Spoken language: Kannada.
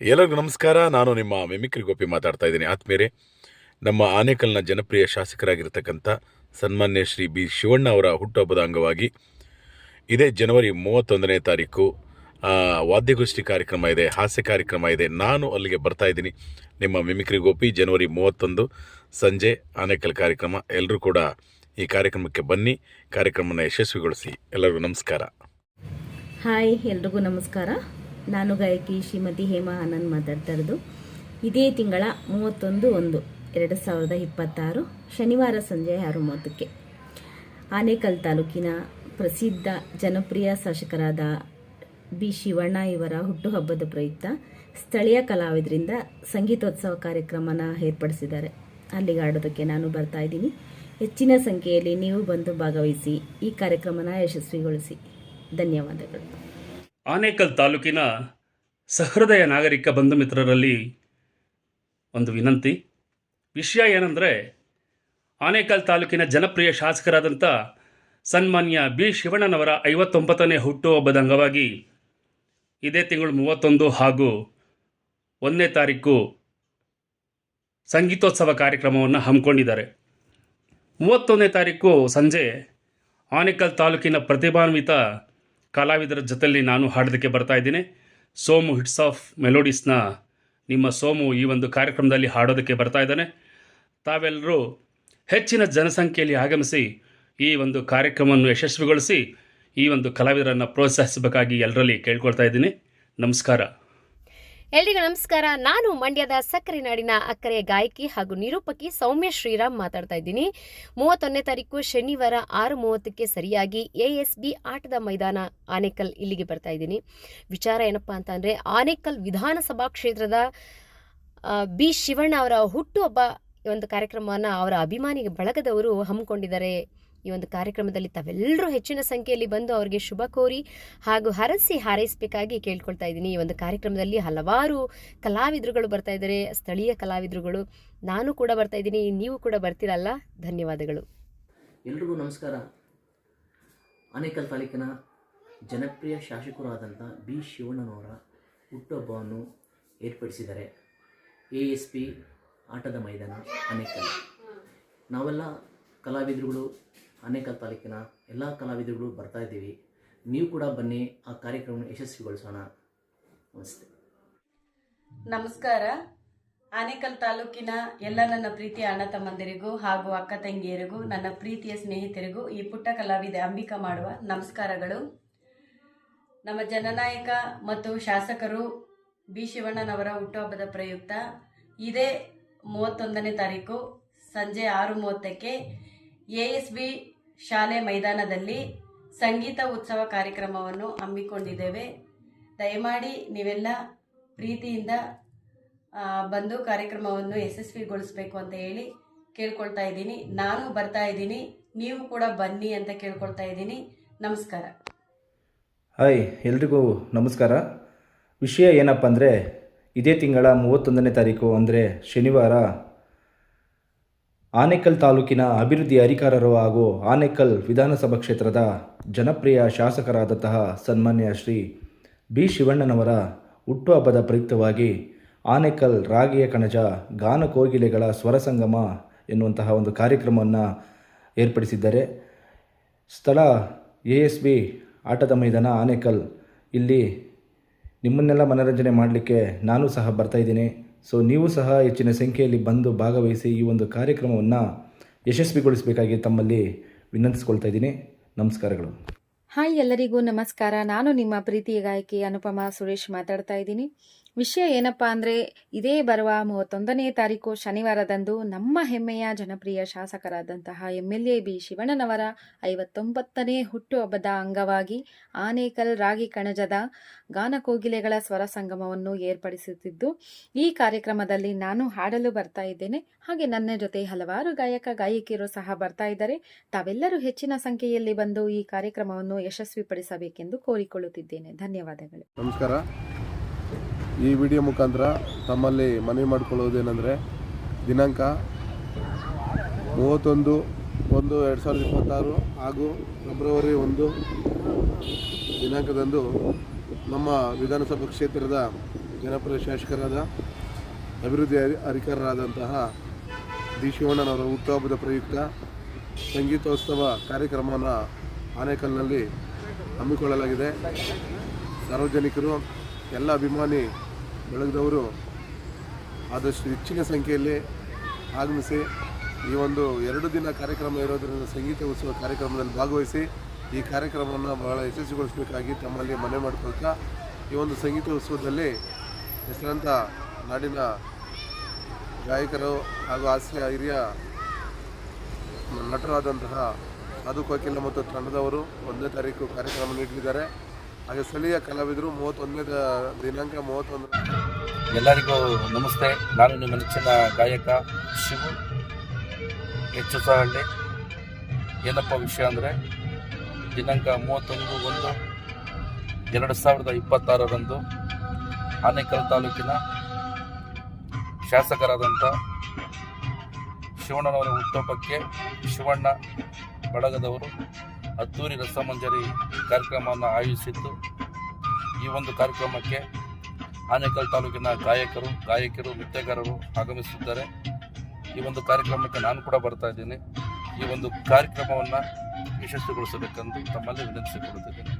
ಎಲ್ಲರಿಗೂ ನಮಸ್ಕಾರ. ನಾನು ನಿಮ್ಮ ಮಿಮಿಕ್ರಿ ಗೋಪಿ ಮಾತಾಡ್ತಾ ಇದ್ದೀನಿ. ಆತ್ಮೀಯರೇ, ನಮ್ಮ ಆನೇಕಲ್ನ ಜನಪ್ರಿಯ ಶಾಸಕರಾಗಿರ್ತಕ್ಕಂಥ ಸನ್ಮಾನ್ಯ ಶ್ರೀ ಬಿ ಶಿವಣ್ಣ ಅವರ ಹುಟ್ಟುಹಬ್ಬದ ಅಂಗವಾಗಿ ಇದೇ ಜನವರಿ ಮೂವತ್ತೊಂದನೇ ತಾರೀಕು ವಾದ್ಯಗೋಷ್ಠಿ ಕಾರ್ಯಕ್ರಮ ಇದೆ, ಹಾಸ್ಯ ಕಾರ್ಯಕ್ರಮ ಇದೆ. ನಾನು ಅಲ್ಲಿಗೆ ಬರ್ತಾ ಇದ್ದೀನಿ. ನಿಮ್ಮ ಮಿಮಿಕ್ರಿ ಗೋಪಿ, ಜನವರಿ ಮೂವತ್ತೊಂದು ಸಂಜೆ ಆನೇಕಲ್ ಕಾರ್ಯಕ್ರಮ. ಎಲ್ಲರೂ ಕೂಡ ಈ ಕಾರ್ಯಕ್ರಮಕ್ಕೆ ಬನ್ನಿ, ಕಾರ್ಯಕ್ರಮನ ಯಶಸ್ವಿಗೊಳಿಸಿ. ಎಲ್ಲರಿಗೂ ನಮಸ್ಕಾರ. ಹಾಯ್, ಎಲ್ರಿಗೂ ನಮಸ್ಕಾರ. ನಾನು ಗಾಯಕಿ ಶ್ರೀಮತಿ ಹೇಮಾ ಆನಂದ್ ಮಾತಾಡ್ತಾ ಇರೋದು ಇದೇ ತಿಂಗಳ ಮೂವತ್ತೊಂದು ಒಂದು, ಎರಡು ಸಾವಿರದ ಇಪ್ಪತ್ತಾರು ಶನಿವಾರ ಸಂಜೆ ಆರು ಮೂವತ್ತಕ್ಕೆ. ಆನೇಕಲ್ ತಾಲೂಕಿನ ಪ್ರಸಿದ್ಧ ಜನಪ್ರಿಯ ಶಾಸಕರಾದ ಬಿ ಶಿವಣ್ಣ ಇವರ ಹುಟ್ಟುಹಬ್ಬದ ಪ್ರಯುಕ್ತ ಸ್ಥಳೀಯ ಕಲಾವಿದರಿಂದ ಸಂಗೀತೋತ್ಸವ ಕಾರ್ಯಕ್ರಮನ ಏರ್ಪಡಿಸಿದ್ದಾರೆ. ಅಲ್ಲಿಗೆ ಆಡೋದಕ್ಕೆ ನಾನು ಬರ್ತಾ ಇದ್ದೀನಿ. ಹೆಚ್ಚಿನ ಸಂಖ್ಯೆಯಲ್ಲಿ ನೀವು ಬಂದು ಭಾಗವಹಿಸಿ ಈ ಕಾರ್ಯಕ್ರಮನ ಯಶಸ್ವಿಗೊಳಿಸಿ. ಧನ್ಯವಾದಗಳು. ಆನೇಕಲ್ ತಾಲೂಕಿನ ಸಹೃದಯ ನಾಗರಿಕ ಬಂಧು ಮಿತ್ರರಲ್ಲಿ ಒಂದು ವಿನಂತಿ. ವಿಷಯ ಏನಂದರೆ, ಆನೇಕಲ್ ತಾಲೂಕಿನ ಜನಪ್ರಿಯ ಶಾಸಕರಾದಂಥ ಸನ್ಮಾನ್ಯ ಬಿ ಶಿವಣ್ಣನವರ ಐವತ್ತೊಂಬತ್ತನೇ ಹುಟ್ಟುಹಬ್ಬದ ಅಂಗವಾಗಿ ಇದೇ ತಿಂಗಳು ಮೂವತ್ತೊಂದು ಹಾಗೂ ಒಂದನೇ ತಾರೀಕು ಸಂಗೀತೋತ್ಸವ ಕಾರ್ಯಕ್ರಮವನ್ನು ಹಮ್ಮಿಕೊಂಡಿದ್ದಾರೆ. ಮೂವತ್ತೊಂದನೇ ತಾರೀಕು ಸಂಜೆ ಆನೇಕಲ್ ತಾಲೂಕಿನ ಪ್ರತಿಭಾನ್ವಿತ ಕಲಾವಿದರ ಜೊತೆಯಲ್ಲಿ ನಾನು ಹಾಡೋದಕ್ಕೆ ಬರ್ತಾ ಇದ್ದೀನಿ. ಸೋಮು ಹಿಟ್ಸ್ ಆಫ್ ಮೆಲೋಡೀಸ್ನ ನಿಮ್ಮ ಸೋಮು ಈ ಒಂದು ಕಾರ್ಯಕ್ರಮದಲ್ಲಿ ಹಾಡೋದಕ್ಕೆ ಬರ್ತಾ ಇದ್ದಾನೆ. ತಾವೆಲ್ಲರೂ ಹೆಚ್ಚಿನ ಜನಸಂಖ್ಯೆಯಲ್ಲಿ ಆಗಮಿಸಿ ಈ ಒಂದು ಕಾರ್ಯಕ್ರಮವನ್ನು ಯಶಸ್ವಿಗೊಳಿಸಿ ಈ ಒಂದು ಕಲಾವಿದರನ್ನು ಪ್ರೋತ್ಸಾಹಿಸಬೇಕಾಗಿ ಎಲ್ಲರಲ್ಲಿ ಕೇಳ್ಕೊಳ್ತಾ ಇದ್ದೀನಿ. ನಮಸ್ಕಾರ. ಎಲ್ರಿಗೂ ನಮಸ್ಕಾರ. ನಾನು ಮಂಡ್ಯದ ಸಕ್ಕರೆ ನಾಡಿನ ಅಕ್ಕರೆ ಗಾಯಕಿ ಹಾಗೂ ನಿರೂಪಕಿ ಸೌಮ್ಯ ಶ್ರೀರಾಮ್ ಮಾತಾಡ್ತಾ ಇದ್ದೀನಿ. ಮೂವತ್ತೊಂದನೇ ತಾರೀಕು ಶನಿವಾರ ಆರು ಮೂವತ್ತಕ್ಕೆ ಸರಿಯಾಗಿ ಎ ಎಸ್ ಬಿ ಆಟದ ಮೈದಾನ ಆನೇಕಲ್ ಇಲ್ಲಿಗೆ ಬರ್ತಾ ಇದ್ದೀನಿ. ವಿಚಾರ ಏನಪ್ಪ ಅಂತ ಅಂದರೆ ಆನೇಕಲ್ ವಿಧಾನಸಭಾ ಕ್ಷೇತ್ರದ ಬಿ ಶಿವಣ್ಣ ಅವರ ಹುಟ್ಟುಹಬ್ಬ ಒಂದು ಕಾರ್ಯಕ್ರಮವನ್ನು ಅವರ ಅಭಿಮಾನಿ ಬಳಗದವರು ಹಮ್ಮಿಕೊಂಡಿದ್ದಾರೆ. ಈ ಒಂದು ಕಾರ್ಯಕ್ರಮದಲ್ಲಿ ತಾವೆಲ್ಲರೂ ಹೆಚ್ಚಿನ ಸಂಖ್ಯೆಯಲ್ಲಿ ಬಂದು ಅವರಿಗೆ ಶುಭ ಕೋರಿ ಹಾಗೂ ಹರಸಿ ಹಾರೈಸಬೇಕಾಗಿ ಕೇಳ್ಕೊಳ್ತಾ ಇದ್ದೀನಿ. ಈ ಒಂದು ಕಾರ್ಯಕ್ರಮದಲ್ಲಿ ಹಲವಾರು ಕಲಾವಿದರುಗಳು ಬರ್ತಾ ಇದ್ದಾರೆ. ಸ್ಥಳೀಯ ಕಲಾವಿದರುಗಳು. ನಾನು ಕೂಡ ಬರ್ತಾ ಇದ್ದೀನಿ. ನೀವು ಕೂಡ ಬರ್ತೀರಲ್ಲ? ಧನ್ಯವಾದಗಳು. ಎಲ್ರಿಗೂ ನಮಸ್ಕಾರ. ಅನೇಕಲ್ ತಾಲೂಕಿನ ಜನಪ್ರಿಯ ಶಾಸಕರಾದಂಥ ಬಿ ಶಿವಣ್ಣನವರ ಹುಟ್ಟುಹಬ್ಬವನ್ನು ಏರ್ಪಡಿಸಿದ್ದಾರೆ. ಎ ಎಸ್ ಪಿ ಆಟದ ಮೈದಾನ ಅನೇಕಲ್ ನಾವೆಲ್ಲ ಕಲಾವಿದರುಗಳು ಆನೇಕಲ್ ತಾಲೂಕಿನ ಎಲ್ಲ ಕಲಾವಿದರುಗಳು ಬರ್ತಾ ಇದ್ದೀವಿ. ನೀವು ಕೂಡ ಬನ್ನಿ, ಆ ಕಾರ್ಯಕ್ರಮವನ್ನು ಯಶಸ್ವಿಗೊಳಿಸೋಣ. ನಮಸ್ತೆ. ನಮಸ್ಕಾರ. ಆನೇಕಲ್ ತಾಲೂಕಿನ ಎಲ್ಲ ನನ್ನ ಪ್ರೀತಿಯ ಅಣ್ಣ ತಮ್ಮಂದಿರಿಗೂ ಹಾಗೂ ಅಕ್ಕ ತಂಗಿಯರಿಗೂ, ನನ್ನ ಪ್ರೀತಿಯ ಸ್ನೇಹಿತರಿಗೂ ಈ ಪುಟ್ಟ ಕಲಾವಿದೆ ಅಂಬಿಕಾ ಮಾಡುವ ನಮಸ್ಕಾರಗಳು. ನಮ್ಮ ಜನನಾಯಕ ಮತ್ತು ಶಾಸಕರು ಬಿ. ಶಿವಣ್ಣನವರ ಹುಟ್ಟುಹಬ್ಬದ ಪ್ರಯುಕ್ತ ಇದೇ ಮೂವತ್ತೊಂದನೇ ತಾರೀಕು ಸಂಜೆ ಆರು ಮೂವತ್ತಕ್ಕೆ ಎ ಎಸ್ ಬಿ ಶಾಲೆ ಮೈದಾನದಲ್ಲಿ ಸಂಗೀತ ಉತ್ಸವ ಕಾರ್ಯಕ್ರಮವನ್ನು ಹಮ್ಮಿಕೊಂಡಿದ್ದೇವೆ. ದಯಮಾಡಿ ನೀವೆಲ್ಲ ಪ್ರೀತಿಯಿಂದ ಬಂದು ಕಾರ್ಯಕ್ರಮವನ್ನು ಯಶಸ್ವಿಗೊಳಿಸಬೇಕು ಅಂತ ಹೇಳಿ ಕೇಳ್ಕೊಳ್ತಾ ಇದ್ದೀನಿ. ನಾನು ಬರ್ತಾ ಇದ್ದೀನಿ. ನೀವು ಕೂಡ ಬನ್ನಿ ಅಂತ ಕೇಳ್ಕೊಳ್ತಾ ಇದ್ದೀನಿ. ನಮಸ್ಕಾರ. ಹಾಯ್, ಎಲ್ರಿಗೂ ನಮಸ್ಕಾರ. ವಿಷಯ ಏನಪ್ಪ ಅಂದರೆ ಇದೇ ತಿಂಗಳ ಮೂವತ್ತೊಂದನೇ ತಾರೀಕು ಅಂದರೆ ಶನಿವಾರ ಆನೇಕಲ್ ತಾಲೂಕಿನ ಅಭಿವೃದ್ಧಿ ಅಧಿಕಾರರು ಹಾಗೂ ಆನೇಕಲ್ ವಿಧಾನಸಭಾ ಕ್ಷೇತ್ರದ ಜನಪ್ರಿಯ ಶಾಸಕರಾದಂತಹ ಸನ್ಮಾನ್ಯ ಶ್ರೀ ಬಿ ಶಿವಣ್ಣನವರ ಹುಟ್ಟುಹಬ್ಬದ ಪ್ರಯುಕ್ತವಾಗಿ ಆನೇಕಲ್ ರಾಗಿಯ ಕಣಜ ಗಾನ ಕೋಗಿಲೆಗಳ ಸ್ವರ ಸಂಗಮ ಎನ್ನುವಂತಹ ಒಂದು ಕಾರ್ಯಕ್ರಮವನ್ನು ಏರ್ಪಡಿಸಿದ್ದಾರೆ. ಸ್ಥಳ ಎ ಎಸ್ ಬಿ ಆಟದ ಮೈದಾನ ಆನೇಕಲ್. ಇಲ್ಲಿ ನಿಮ್ಮನ್ನೆಲ್ಲ ಮನರಂಜನೆ ಮಾಡಲಿಕ್ಕೆ ನಾನು ಸಹ ಬರ್ತಾ ಇದ್ದೀನಿ. ಸೊ ನೀವು ಸಹ ಹೆಚ್ಚಿನ ಸಂಖ್ಯೆಯಲ್ಲಿ ಬಂದು ಭಾಗವಹಿಸಿ ಈ ಒಂದು ಕಾರ್ಯಕ್ರಮವನ್ನು ಯಶಸ್ವಿಗೊಳಿಸಬೇಕಾಗಿ ತಮ್ಮಲ್ಲಿ ವಿನಂತಿಸ್ಕೊಳ್ತಾ ಇದ್ದೀನಿ. ನಮಸ್ಕಾರಗಳು. ಹಾಯ್ ಎಲ್ಲರಿಗೂ ನಮಸ್ಕಾರ. ನಾನು ನಿಮ್ಮ ಪ್ರೀತಿಯ ಗಾಯಕಿ ಅನುಪಮಾ ಸುರೇಶ್ ಮಾತಾಡ್ತಾ ಇದ್ದೀನಿ. ವಿಷಯ ಏನಪ್ಪಾ ಅಂದರೆ, ಇದೇ ಬರುವ ಮೂವತ್ತೊಂದನೇ ತಾರೀಕು ಶನಿವಾರದಂದು ನಮ್ಮ ಹೆಮ್ಮೆಯ ಜನಪ್ರಿಯ ಶಾಸಕರಾದಂತಹ ಎಂ ಎಲ್ ಎ ಬಿ ಶಿವಣ್ಣನವರ ಐವತ್ತೊಂಬತ್ತನೇ ಹುಟ್ಟುಹಬ್ಬದ ಅಂಗವಾಗಿ ಆನೇಕಲ್ ರಾಗಿ ಕಣಜದ ಗಾನಕೋಗಿಲೆಗಳ ಸ್ವರ ಸಂಗಮವನ್ನು ಏರ್ಪಡಿಸುತ್ತಿದ್ದು, ಈ ಕಾರ್ಯಕ್ರಮದಲ್ಲಿ ನಾನು ಹಾಡಲು ಬರ್ತಾ ಇದ್ದೇನೆ. ಹಾಗೆ ನನ್ನ ಜೊತೆ ಹಲವಾರು ಗಾಯಕ, ಗಾಯಕಿಯರು ಸಹ ಬರ್ತಾ ಇದ್ದಾರೆ. ತಾವೆಲ್ಲರೂ ಹೆಚ್ಚಿನ ಸಂಖ್ಯೆಯಲ್ಲಿ ಬಂದು ಈ ಕಾರ್ಯಕ್ರಮವನ್ನು ಯಶಸ್ವಿಪಡಿಸಬೇಕೆಂದು ಕೋರಿಕೊಳ್ಳುತ್ತಿದ್ದೇನೆ. ಧನ್ಯವಾದಗಳು. ನಮಸ್ಕಾರ. ಈ ವಿಡಿಯೋ ಮುಖಾಂತರ ತಮ್ಮಲ್ಲಿ ಮನವಿ ಮಾಡಿಕೊಳ್ಳೋದೇನೆಂದರೆ ದಿನಾಂಕ ಮೂವತ್ತೊಂದು, ಒಂದು ಎರಡು ಸಾವಿರದ ಇಪ್ಪತ್ತಾರು ಹಾಗೂ ಫೆಬ್ರವರಿ ಒಂದು ದಿನಾಂಕದಂದು ನಮ್ಮ ವಿಧಾನಸಭಾ ಕ್ಷೇತ್ರದ ಜನಪ್ರಿಯ ಶಾಸಕರಾದ ಅಭಿವೃದ್ಧಿ ಅಧಿ- ಅಧಿಕಾರರಾದಂತಹ ಡಿ. ಶಿವಣ್ಣನವರ ಹುಟ್ಟುಹಬ್ಬದ ಪ್ರಯುಕ್ತ ಸಂಗೀತೋತ್ಸವ ಕಾರ್ಯಕ್ರಮವನ್ನು ಆನೇಕಲ್ನಲ್ಲಿ ಹಮ್ಮಿಕೊಳ್ಳಲಾಗಿದೆ. ಸಾರ್ವಜನಿಕರು ಎಲ್ಲ ಅಭಿಮಾನಿ ಬೆಳಗ್ದವರು ಆದಷ್ಟು ಹೆಚ್ಚಿನ ಸಂಖ್ಯೆಯಲ್ಲಿ ಆಗಮಿಸಿ ಈ ಒಂದು ಎರಡು ದಿನ ಕಾರ್ಯಕ್ರಮ ಇರೋದರಿಂದ ಸಂಗೀತ ಉತ್ಸವ ಕಾರ್ಯಕ್ರಮದಲ್ಲಿ ಭಾಗವಹಿಸಿ ಈ ಕಾರ್ಯಕ್ರಮವನ್ನು ಬಹಳ ಯಶಸ್ವಿಗೊಳಿಸಬೇಕಾಗಿ ತಮ್ಮಲ್ಲಿ ಮನವಿ ಮಾಡಿಕೊಳ್ತಾ ಈ ಒಂದು ಸಂಗೀತ ಉತ್ಸವದಲ್ಲಿ ಹೆಸರಂತ ನಾಡಿನ ಗಾಯಕರು ಹಾಗೂ ಹಾಸ್ಯ ಹಿರಿಯ ನಟರಾದಂತಹ ಸಾಧು ಕೋಕಿಲ ಮತ್ತು ತಂಡದವರು ಒಂದನೇ ತಾರೀಕು ಕಾರ್ಯಕ್ರಮ ನೀಡಲಿದ್ದಾರೆ. ಹಾಗೆ ಸ್ಥಳೀಯ ಕಲಾವಿದರು ಮೂವತ್ತೊಂದನೇ ದಿನಾಂಕ ಮೂವತ್ತೊಂದು ಎಲ್ಲರಿಗೂ ನಮಸ್ತೆ. ನಾನು ನಿಮ್ಮ ನೆಚ್ಚಿನ ಗಾಯಕ ಶಿವು. ಹೆಚ್ಚು ಸಹಳ್ಳಿ ಏನಪ್ಪ ವಿಷಯ ಅಂದರೆ, ದಿನಾಂಕ ಮೂವತ್ತೊಂದು ಒಂದು ಎರಡು ಸಾವಿರದ ಇಪ್ಪತ್ತಾರರಂದು ಆನೇಕಲ್ ತಾಲೂಕಿನ ಶಾಸಕರಾದಂಥ ಶಿವಣ್ಣನವರ ಹುಟ್ಟುಹಬ್ಬಕ್ಕೆ ಶಿವಣ್ಣ ಬಳಗದವರು ಅದ್ದೂರಿ ರಸಮಂಜರಿ ಕಾರ್ಯಕ್ರಮವನ್ನು ಆಯೋಜಿಸಿದ್ದು ಈ ಒಂದು ಕಾರ್ಯಕ್ರಮಕ್ಕೆ ಆನೇಕಲ್ ತಾಲೂಕಿನ ಗಾಯಕರು, ಗಾಯಕಿಯರು, ನೃತ್ಯಗಾರರು ಆಗಮಿಸಿದ್ದಾರೆ ಈ ಒಂದು ಕಾರ್ಯಕ್ರಮಕ್ಕೆ ನಾನು ಕೂಡ ಬರ್ತಾ ಇದ್ದೀನಿ. ಈ ಒಂದು ಕಾರ್ಯಕ್ರಮವನ್ನು ಯಶಸ್ವಿಗೊಳಿಸಬೇಕೆಂದು ತಮ್ಮಲ್ಲಿ ವಿನಂತಿಸಿಕೊಳ್ಳುತ್ತಿದ್ದೇನೆ.